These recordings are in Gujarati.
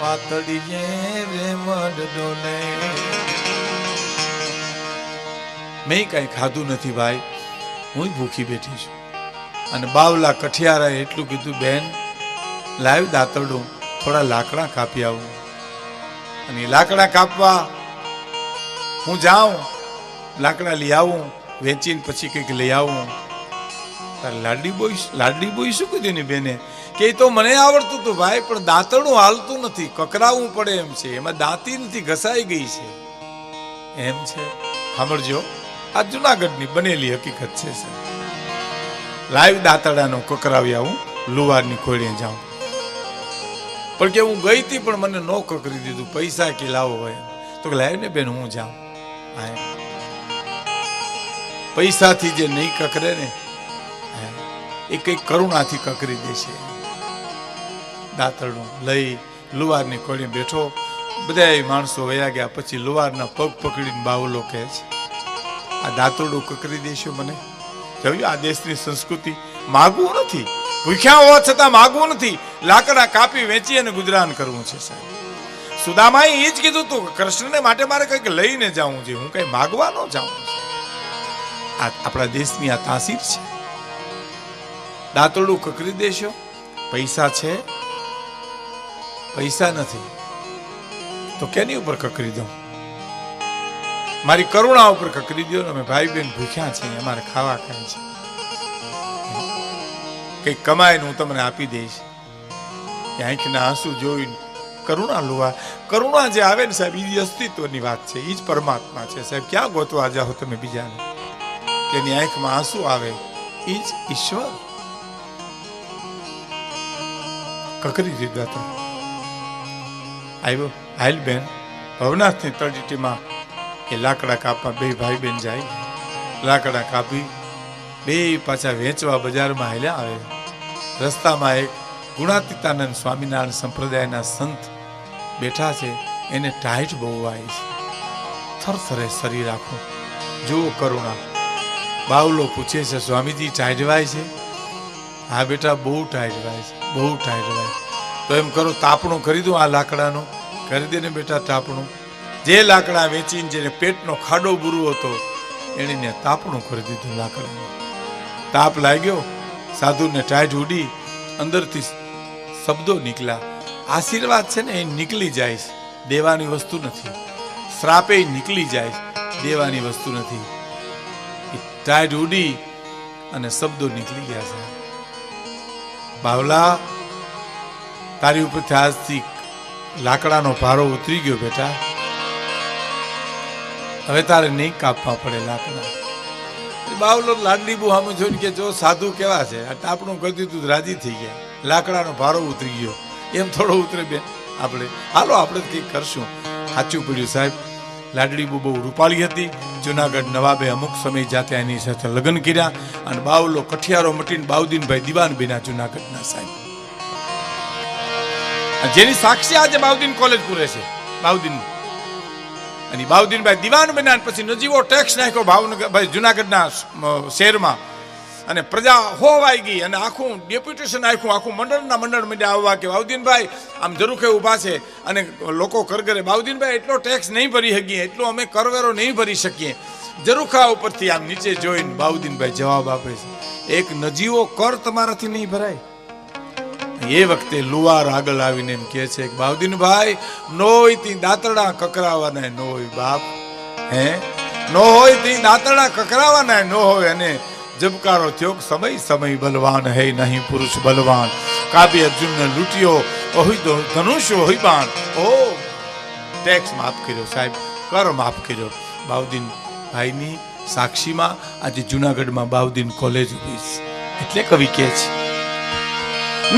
પાતળીએ મડ ડોલે મેં કાંઈ ખાધું નથી ભાઈ. હું ભૂખી બેઠી છું. અને બાવલા કઠિયારાએ એટલું કીધું, બેન, લાવ દાંતરડું, થોડા લાકડા કાપી આવું. અને લાકડા કાપવા હું જાઉં, લાકડા લઈ આવું, વેચીને પછી કંઈક લઈ આવું. તારે લાડલી બોઈશ લાડલી બોય શું કીધું ને બેને? કે તો મને આવડતું હતું ભાઈ, પણ દાંતણું હાલતું નથી કકરાવવું પડે એમ છે. એમાં દાંતી નથી, ઘસાઈ ગઈ છે. એમ છે. સાંભળજો, આ જુનાગઢની બનેલી હકીકત છે લાઈવ દાંતડાનો કકરાવી આવું લુવારની ખોળીએ જાઉં. પણ કે હું ગઈ હતી, પણ મને નો કકરી દીધું, પૈસા કે લાવો હોય તો લાવ ને બેન, હું જાઉં. પૈસાથી જે નહીં કકરે ને એ કંઈક કરુણાથી કકરી દેશે. દાંતરડું લઈ લુવારની કોળી બેઠો. બધા માણસો વયા ગયા પછી લુવારના પગ પકડીને બાવલો કહે છે, આ દાંતરડું કકરી દેશો મને. જોયું આ દેશની સંસ્કૃતિ? માગવું નથી. ભૂખ્યા હોવા છતાં માગવું નથી. લાકડા કાપી વેચી અને ગુજરાન કરવું છે, સાહેબ. સુદામાએ એ જ કીધું હતું કૃષ્ણને માટે મારે કંઈક લઈને જવું છે. હું કંઈ માગવા ન જાઉં આ આપણા દેશની આ તાસીર છે. દાંતરડું કકરી દેશો. પૈસા છે પૈસા નથી. તો કેની ઉપર કકરી દઉં? મારી કરુણા ઉપર કકરી દો ને અમે ભાઈ બહેન ભૂખ્યા છે અમારે ખાવા ખાય છે. કંઈક કમાઈને હું તમને આપી દઈશ. આંખના આંસુ જોઈને કરુણા લુવા. કરુણા જે આવે ને સાહેબ એ અસ્તિત્વની વાત છે એ જ પરમાત્મા છે. સાહેબ, ક્યાં ગોતવા જાઓ તમે બીજાને? તેની આંખમાં આંસુ આવે એ જ ઈશ્વર. કકરી દીધા હતા. આવ્યો. હાલ બેન, ભવનાથની તળીટીમાં એ લાકડા કાપવા બે ભાઈ બેન જાય. લાકડા કાપી બે પાછા વેચવા બજારમાં હાલ્યા આવે. રસ્તામાં એક ગુણાતીતાનંદ સ્વામિનારાયણ સંપ્રદાયના સંત બેઠા છે. એને ટાઈટ બહુ આવી છે. થરથરે શરીર આખું. જુઓ કરુણા. બાવલો પૂછે છે, સ્વામીજી, ટાઈટ વાય છે? હા બેટા, બહુ ટાઈટ વાય છે, બહુ ટાઈટ વાય તો એમ કરો, તાપણું કરી દઉં આ લાકડાનું. ખરીદીને બેટા તાપણું. જે લાકડા વેચીને જેને પેટનો ખાડો બુરવો હતો, એણીને તાપણું કરી દીધું લાકડાનું. તાપ લાગ્યો, સાધુને ટાઈટ ઉડી અંદરથી શબ્દો નીકળ્યા. આશીર્વાદ છે ને, એ નીકળી જાય દેવાની વસ્તુ નથી. શ્રાપે નીકળી જાય દેવાની વસ્તુ નથી. એ ઉડી અને શબ્દો નીકળી ગયા છે. બાવલા તારી ઉપરથી આજથી લાકડાનો ભારો ઉતરી ગયો બેટા. હવે તારે નહીં કાપવા પડે લાકડા. બાવલો લાડલી બહુ સામે જોઈને કે જો સાધુ કેવા છે? આ ટાપણું કરી દીધું રાજી થઈ ગયા. લાકડાનો ભારો ઉતરી ગયો. એમ થોડો ઉતરે બેન. આપણે હાલો, આપણે કંઈક કરશું. સાચું પડ્યું સાહેબ. લાડલી બુ બહુ રૂપાળી હતી. જુનાગઢ નવાબે અમુક સમય જાતે એની સાથે લગ્ન કર્યા અને બાવલો કઠિયારો મટીને બાઉદીનભાઈ દિવાન બન્યા જુનાગઢના સાહેબ. જેની સાક્ષી આજે બાઉદીન કોલેજ પૂરે છે. બાઉદ્દીન. અને બાઉદીનભાઈ દિવાન બન્યા પછી નજીવો ટેક્સ નાખ્યો ભાવનગર ભાઈ જુનાગઢના શહેરમાં. અને પ્રજા હોવાઈ ગઈ અને આખું ડેપ્યુટેશન આખું આખું મંડળના મંડળ મંડળ આવવા કે બાઉદ્દીનભાઈ આમ જરૂખે ઊભા છે. અને લોકો કરગરે બાઉદ્દીનભાઈ એટલો ટેક્સ નહીં ભરી શકીએ, એટલો અમે કરવેરો નહીં ભરી શકીએ. જરૂખા ઉપરથી આમ નીચે જોઈને બાઉદીનભાઈ જવાબ આપે છે. એક નજીવો કર તમારાથી નહીં ભરાય. એ વખતે લુવાર આગળ આવીને એમ કહે છે કે બાઉદીનભાઈ નોય તી દાંતડા કકરાવાના હોય બાપ. હે? નો હોય તી દાંતડા કકરાવાના નો હોય અને જબકારો થયો સમય સમય બલવાન હે નહીં પુરુષ બલવાન. કાબી અર્જુનને લૂંટ્યો. ઓહી ધનુષ્ય હોય બાણ. ઓ, ટેક્સ માફ કર્યો સાહેબ, કર માફ કર્યો. બાઉદીન ભાઈની સાક્ષીમાં આજે જુનાગઢમાં બાઉદીન કોલેજ છે એટલે કવિ કહે છે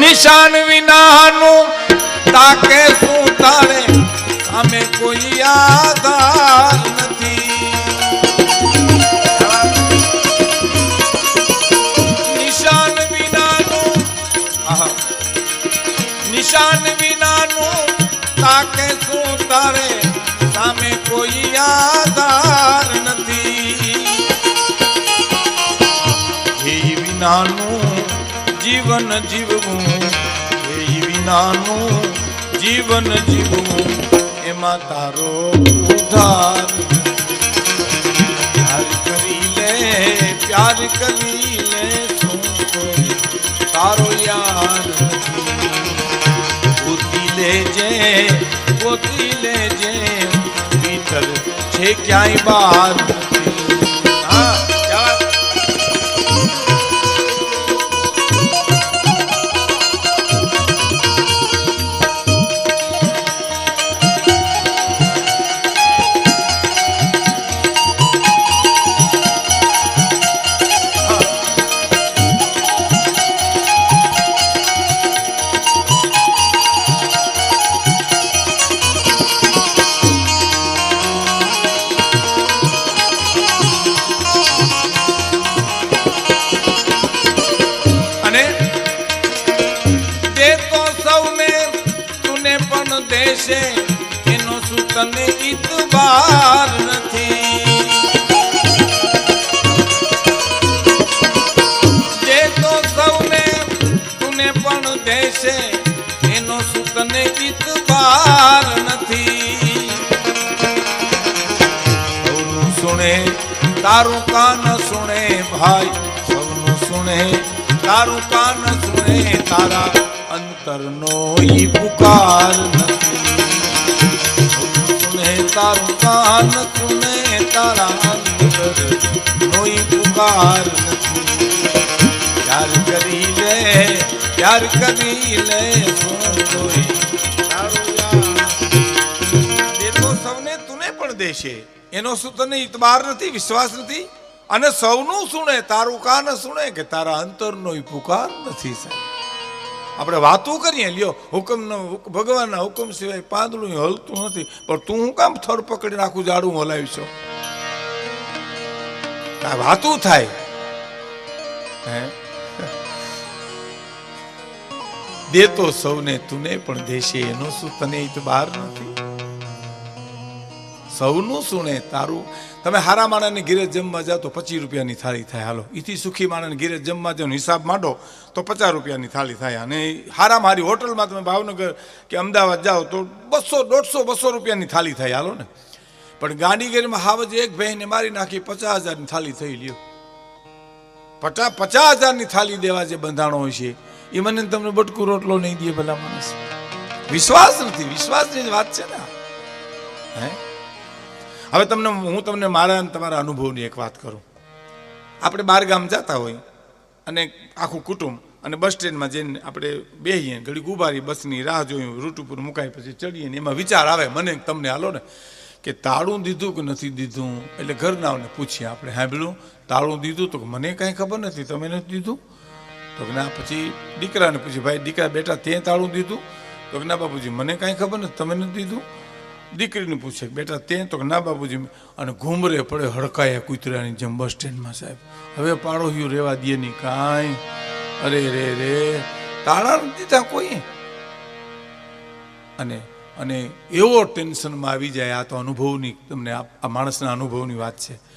નિશાન વિનાનું તાકે શું તારે અમે કોઈ આધાર નથી. નિશાન વિનાનું. નિશાન વિનાનું તાકે શું તારે સામે કોઈ આધાર નથી. વિનાનું જીવન જીવવું, એ વિનાનું જીવન જીવવું, એમાં તારો ઉધાર પ્યાર કરી લે, પ્યાર કરી લે તારો યાર ગોતી લેજે ગોતી લેજે ભીતર છે ક્યાંય બહાર દેશે, એનો શું ઇતબાર નથી. જે તો સૌને તુને પણ દેશે, એનો શું ઇતબાર નથી. સૌનું સુણે, તારું કાન સુણે, ભાઈ, સૌનું સુણે, તારું કાન સુણે, તારા અંતરનો ઈ પુકાર સુને તારું કાન સુને તારા અંતરનો ઈ પુકાર પ્યાર કરી લે પ્યાર કરી લે કોઈ સૌને તુને પણ દેશે. એનો શું તને ઇતબાર નથી, વિશ્વાસ નથી? અને સૌનું સુણે, તારું કાન સુણે કે તારા અંતરનો પુકાર નથી સાહેબ. આપણે વાતું કરીએ, લ્યો, હુકમનો ભગવાનના હુકમ સિવાય પાંદડું હલતું નથી, પણ તું હું કામ થર પકડીને આખું જાડું હલાવી છો? વાતું થાય. હે? દેતો સૌને તુને પણ દેશે એનો શું તને બહાર નથી. સૌનું સુણે તારું. તમે હારા માણસની ઘીરે જમવા જાઓ તો પચીસ રૂપિયાની થાળી થાય. હાલો એથી સુખી માણસની ઘીરે જમવા જાઓ હિસાબ માંડો તો પચાસ રૂપિયાની થાળી થાય. અને હારા મારી હોટલમાં તમે ભાવનગર કે અમદાવાદ જાઓ તો બસો, દોઢસો, બસો રૂપિયાની થાળી થાય. હાલો ને. પણ ગાંધીગીરીમાં હાવજ એક બહેને મારી નાખી પચાસ હજારની થાળી થઈ લ્યો. પચાસ પચાસ હજારની થાળી દેવા જે બંધાણો હોય છે, એ મને તમને બટકું રોટલો નહીં દે ભલા માણસ. વિશ્વાસ નથી, વિશ્વાસની જ વાત છે ને હે? હવે તમને હું તમને મારા અને તમારા અનુભવની એક વાત કરું. આપણે બાર ગામ જતા હોય અને આખું કુટુંબ અને બસ સ્ટેન્ડમાં જઈને આપણે બેહીએ ઘડી ગુબારી બસની રાહ જોયું રૂટ ઉપર મુકાય પછી ચડીએ ને એમાં વિચાર આવે, મને તમને હાલો ને, કે તાળું દીધું કે નથી દીધું? એટલે ઘરનાઓને પૂછીએ આપણે સાંભળ્યું તાળું દીધું તો મને કાંઈ ખબર નથી, તમે નથી દીધું? તો ના, પછી દીકરાને પૂછ્યું ભાઈ, દીકરા બેટા તે તાળું દીધું? તો ના, બાપુજી, મને કાંઈ ખબર નથી, તમે નથી દીધું? દીકરીને પૂછે, બેટા તે તો ના બાપુજી, અને ઘૂમરે પડે હડકાયા કૂતરાની જેમ બસ સ્ટેન્ડમાં સાહેબ. હવે પાડોશીઓ રહેવા દે નહીં કાંઈ. અરે, રે રે, તાળા દીધા કોઈ? અને અને એવો ટેન્શનમાં આવી જાય, આ તો અનુભવની, તમને આ માણસના અનુભવની વાત છે.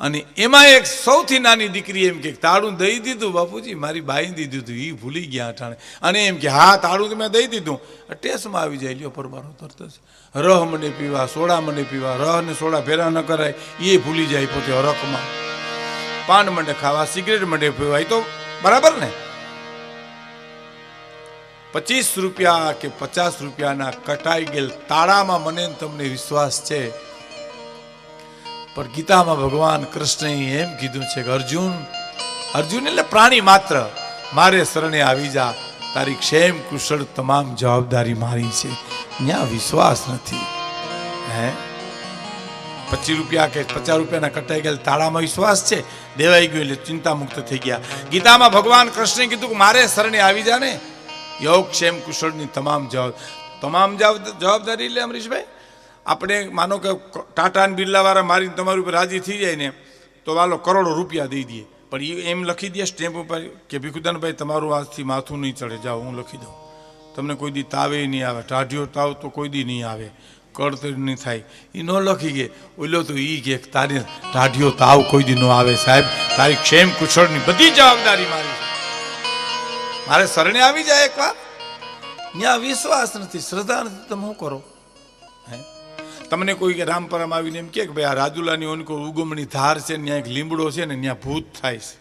અને એમાં એક સૌથી નાની દીકરી એમ કે, તાળું દઈ દીધું બાપુજી, મારી બાઈ દીધું હતું એ ભૂલી ગયા અટાણે અને એમ કે, હા, તાળું મેં દઈ દીધું. ટેસ્ટમાં આવી જાય, લ્યો પરમારો તરત જ. રહ મને પીવા, સોડા મને પીવા, રહ ને સોડા ભેરા ન કરાય એ ભૂલી જાય પોતે હરખમાં. પાન મંડે ખાવા, સિગરેટ મંડે પીવા તો બરાબર ને? પચીસ રૂપિયા કે પચાસ રૂપિયાના કટાઈ ગયેલ તાળામાં મને તમને વિશ્વાસ છે. પણ ગીતામાં ભગવાન કૃષ્ણએ એમ કીધું છે કે અર્જુન અર્જુન એટલે પ્રાણી માત્ર. મારે શરણે આવી જા. તારી ક્ષેમ કુશળ તમામ જવાબદારી મારી છે. ત્યાં વિશ્વાસ નથી. હે? પચીસ રૂપિયા કે પચાસ રૂપિયાના કટાઈ ગયેલા તાળામાં વિશ્વાસ છે? દેવાઈ ગયો એટલે ચિંતા મુક્ત થઈ ગયા. ગીતામાં ભગવાન કૃષ્ણે કીધું કે મારે શરણે આવી જા ને. યોગ, ક્ષેમ કુશળની તમામ જવાબ, તમામ જવાબ- જવાબદારી એટલે અમરીશભાઈ. આપણે માનો કે ટાટા અને બિરલાવાળા મારીને તમારી ઉપર રાજી થઈ જાય ને, તો વાલો કરોડો રૂપિયા દઈ દઈએ પણ એ એમ લખી દે સ્ટેમ્પ ઉપર કે ભીખુદાનભાઈ, તમારું આજથી માથું નહીં ચડે. જાઓ, હું લખી દઉં. તમને કોઈ દી તાવે નહીં આવે. ટાઢિયો તાવ તો કોઈ દી નહીં આવે. કળતર નહીં થાય. એ ન લખી ગયે ઓલો તો એ કે તારી ટાઢિયો તાવ કોઈ દી ન આવે સાહેબ. તારી ક્ષેમ કુશળની બધી જવાબદારી મારી મારે શરણે આવી જાય એકવાર ત્યાં વિશ્વાસ નથી, શ્રદ્ધા નથી. તમે શું કરો? હે? તમને કોઈ કે રામપરામ આવીને એમ કે ભાઈ આ રાજુલાની ઓનકો ઉગમણી ધાર છે ત્યાં એક લીમડો છે ને ત્યાં ભૂત થાય છે.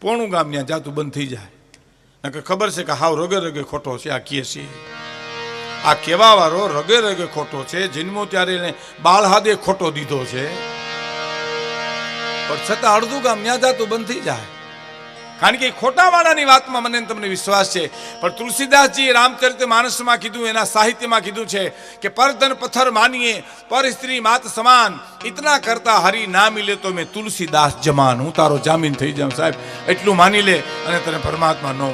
પોણું ગામ ત્યાં જાતું બંધ થઈ જાય. કે ખબર છે કે હાવ રગે રગે ખોટો છે, આ કહે છે. આ કેવા વાળો રગે રગે ખોટો છે, જન્મો ત્યારે એને બાળ હાદે ખોટો દીધો છે. પણ છતાં અડધું ગામ ત્યાં જાતું બંધ થઈ જાય. કારણ કે ખોટાવાળાની ખોટા વાળાની વાતમાં મને તમને વિશ્વાસ છે. પણ તુલસીદાસજી રામચરિત માનસમાં કીધું, એના સાહિત્યમાં કીધું છે કે પરધન પથ્થર માનીએ, પર સ્ત્રી માત સમાન, ઇતના કરતા હરી ના મિલે તો મેં તુલસીદાસ જમાન. હું તારો જામીન થઈ જાઉં સાહેબ. એટલું માની લે અને તને પરમાત્મા નો